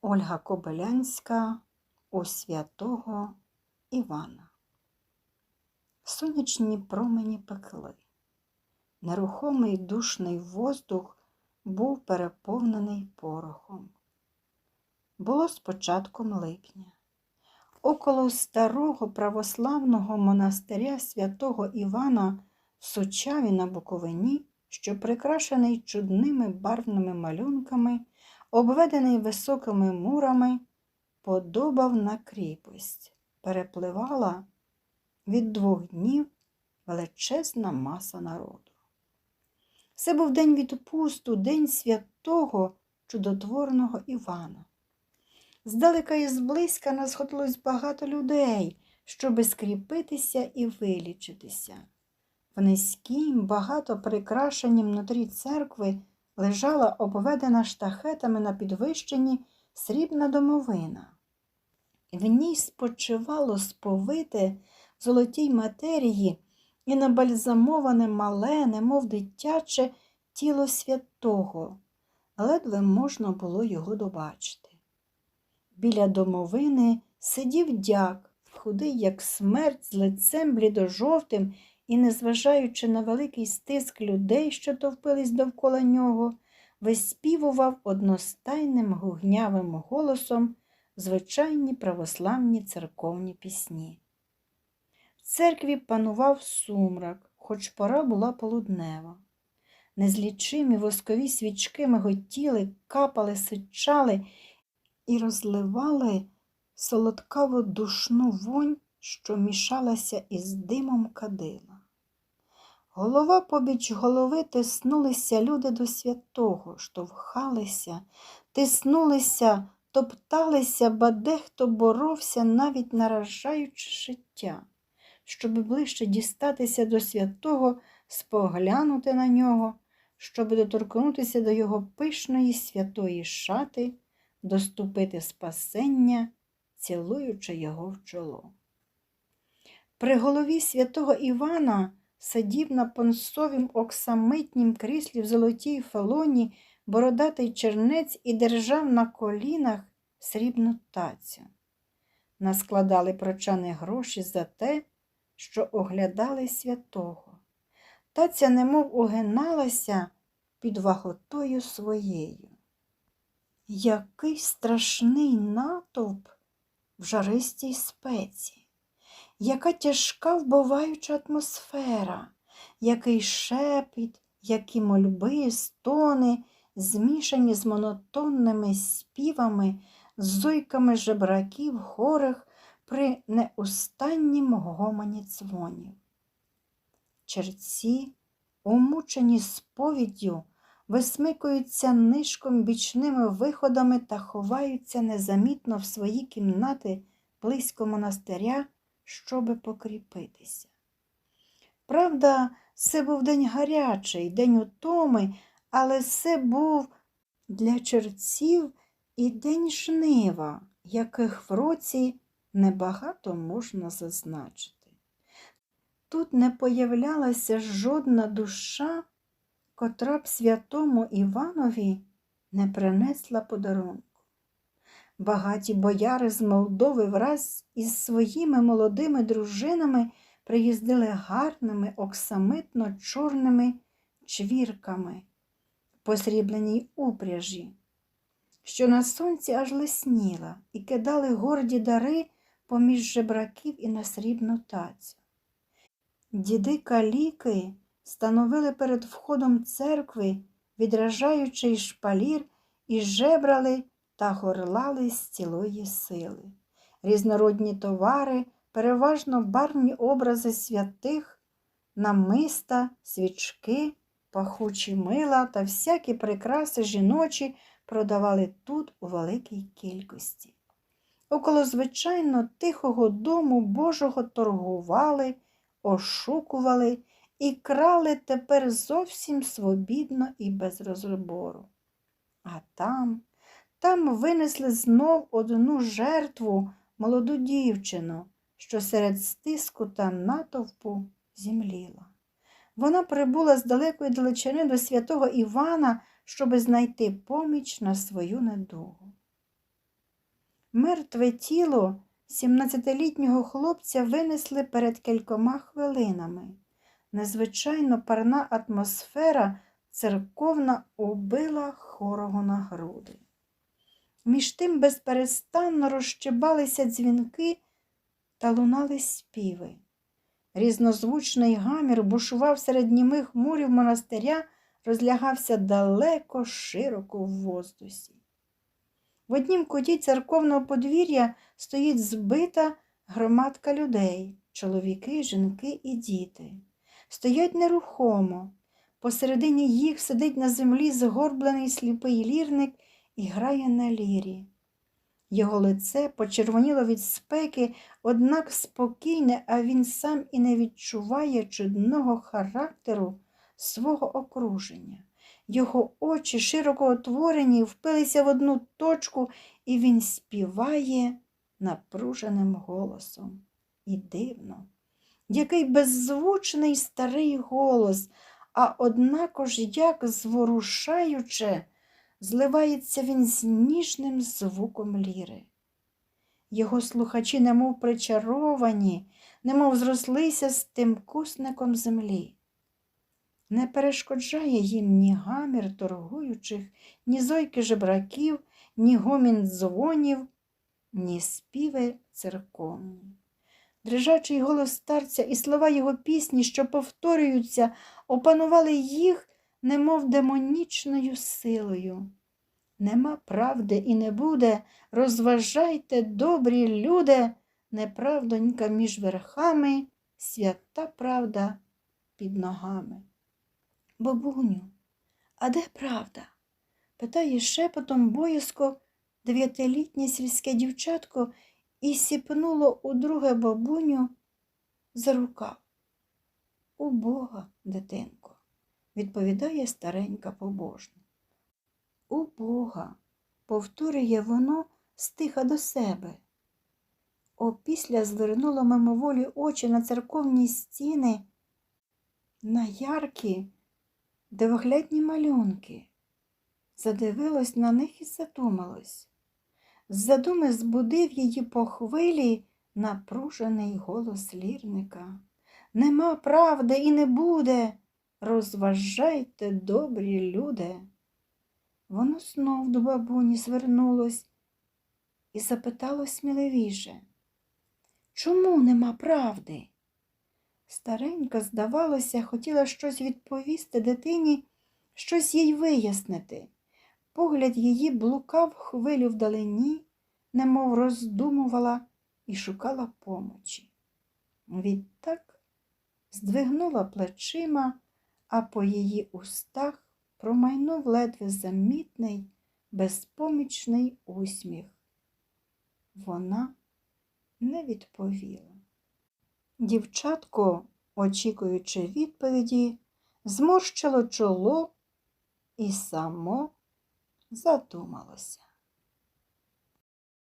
Ольга Кобилянська у святого Івана. Сонячні промені пекли. Нерухомий душний воздух був переповнений порохом. Було з початком липня. Около старого православного монастиря святого Івана в Сучаві на Буковині, що прикрашений чудними барвними малюнками, обведений високими мурами, подобав на кріпость, перепливала від двох днів величезна маса народу. Це був день відпусту, день святого чудотворного Івана. Здалека і зблизька нас сходилось багато людей, щоби скріпитися і вилічитися. В низькім, багато прикрашенім нутрі церкви лежала обведена штахетами на підвищенні срібна домовина. В ній спочивало сповите золотій матерії і набальзамоване мале, немов дитяче тіло святого, ледве можна було його добачити. Біля домовини сидів дяк, худий, як смерть, з лицем блідожовтим і, незважаючи на великий стиск людей, що товпились довкола нього, виспівував одностайним гугнявим голосом звичайні православні церковні пісні. В церкві панував сумрак, хоч пора була полуднева. Незлічимі воскові свічки миготіли, капали, сичали і розливали солодкаво душну вонь, що мішалася із димом кадила. Голова побіч голови тиснулися люди до святого, штовхалися, тиснулися, топталися, ба дехто боровся, навіть наражаючи життя, щоб ближче дістатися до святого, споглянути на нього, щоб доторкнутися до його пишної святої шати, доступити спасення, цілуючи його в чоло. При голові святого Івана сидів на понсовім оксамитнім кріслі в золотій фалоні бородатий чернець і держав на колінах срібну тацю. Наскладали прочани гроші за те, що оглядали святого. Таця немов огиналася під ваготою своєю. Який страшний натовп в жаристій спеці, яка тяжка вбиваюча атмосфера, який шепіт, які мольби, стони, змішані з монотонними співами, зойками жебраків хорих при неустаннім гомоні дзвонів. Черці, умучені сповіддю, висмикуються нишком бічними виходами та ховаються незамітно в свої кімнати близько монастиря, щоби покріпитися. Правда, це був день гарячий, день утоми, але це був для черців і день жнива, яких в році небагато можна зазначити. Тут не появлялася жодна душа, котра б святому Іванові не принесла подарунку. Багаті бояри з Молдови враз із своїми молодими дружинами приїздили гарними оксамитно-чорними чвірками, посрібленій упряжі, що на сонці аж лисніла, і кидали горді дари поміж жебраків і на срібну тацю. Діди каліки становили перед входом церкви, відражаючий шпалір, і жебрали та горлали з цілої сили. Різнородні товари, переважно барвні образи святих, намиста, свічки, пахучі мила та всякі прикраси жіночі продавали тут у великій кількості. Около звичайно тихого дому Божого торгували, ошукували і крали тепер зовсім свобідно і без розбору. А там, там винесли знов одну жертву, молоду дівчину, що серед стиску та натовпу зімліла. Вона прибула з далекої далечини до святого Івана, щоби знайти поміч на свою недугу. Мертве тіло 17-літнього хлопця винесли перед кількома хвилинами. Незвичайно парна атмосфера церковна убила хорого на груди. Між тим безперестанно розщебалися дзвінки та лунали співи. Різнозвучний гамір бушував серед німих мурів монастиря, розлягався далеко, широко в воздусі. В однім куті церковного подвір'я стоїть збита громадка людей, чоловіки, жінки і діти. Стоять нерухомо. Посередині їх сидить на землі згорблений сліпий лірник і грає на лірі. Його лице почервоніло від спеки, однак спокійне, а він сам і не відчуває чудного характеру свого окруження. Його очі, широко отворені, впилися в одну точку, і він співає напруженим голосом. І дивно, який беззвучний старий голос, а однакож як зворушаюче, зливається він з ніжним звуком ліри. Його слухачі, немов причаровані, немов зрослися з тим кусником землі. Не перешкоджає їм ні гамір торгуючих, ні зойки жебраків, ні гомін дзвонів, ні співи церковні. Дрижачий голос старця і слова його пісні, що повторюються, опанували їх, немов демонічною силою. Нема правди і не буде, розважайте, добрі люди, неправдонька між верхами, свята правда під ногами. Бабуню, а де правда? питає шепотом боязко дев'ятилітнє сільське дівчатко і сіпнуло у друге бабуню за рукав. У Бога, дитинко, відповідає старенька побожно. У Бога, повторює воно стиха до себе. Опісля звернуло мимоволі очі на церковні стіни, на яркі, дивоглядні малюнки. Задивилось на них і задумалось. З задуми збудив її по хвилі напружений голос лірника. Нема правди і не буде. Розважайте, добрі люди. Воно знов до бабуні звернулось і запитало сміливіше. Чому нема правди? Старенька, здавалося, хотіла щось відповісти дитині, щось їй вияснити. Погляд її блукав хвилю вдалині, немов роздумувала і шукала помочі. Відтак здвигнула плечима, а по її устах промайнув ледве замітний, безпомічний усміх. Вона не відповіла. Дівчатко, очікуючи відповіді, зморщило чоло і само задумалося.